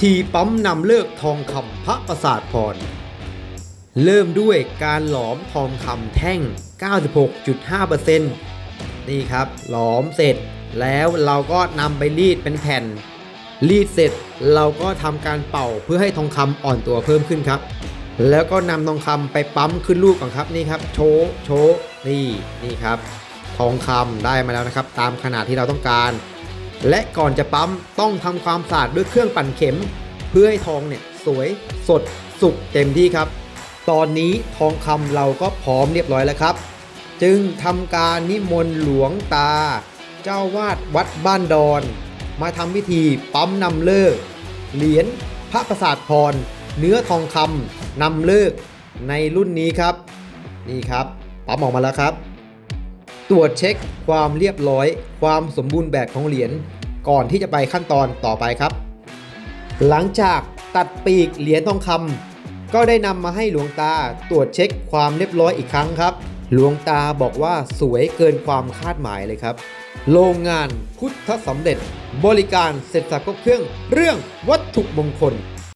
ธีปั๊มนำเลิกทองคำพระประสาทพร เริ่มด้วยการหลอมทองคำแท่ง 96.5%นี่ครับ หลอมเสร็จแล้วเราก็นำไปรีดเป็นแผ่น รีดเสร็จเราก็ทำการเป่าเพื่อให้ทองคำอ่อนตัวเพิ่มขึ้นครับ แล้วก็นำทองคำไปปั๊มขึ้นลูกก่อนครับนี่ครับ โชว์โชว์นี่นี่ครับ ทองคำได้มาแล้วนะครับ ตามขนาดที่เราต้องการ และก่อนจะปั๊มต้องทำความสะอาดด้วยเครื่องปั่นเข็ม เพื่อให้ทองเนี่ยสวยสดสุกเต็มที่ครับ ตอนนี้ทองคำเราก็พร้อมเรียบร้อยแล้วครับ จึงทำการนิมนต์หลวงตา เจ้าวาดวัดบ้านดอน มาทำพิธีปั๊มนำเลิกเหรียญพระประสาทพร เนื้อทองคำนำเลิกในรุ่นนี้ครับ นี่ครับปั๊มออกมาแล้วครับ ตรวจเช็คความเรียบร้อย ความสมบูรณ์แบบของเหรียญก่อนที่จะไปขั้นตอนต่อไปครับ หลังจากตัดปีกเหรียญทองคำก็ได้นำมาให้หลวงตาตรวจเช็คความเรียบร้อยอีกครั้งครับ หลวงตาบอกว่าสวยเกินความคาดหมายเลยครับ โรงงานพุทธสำเร็จ บริการเสร็จสับครบเครื่อง เรื่องวัตถุมงคล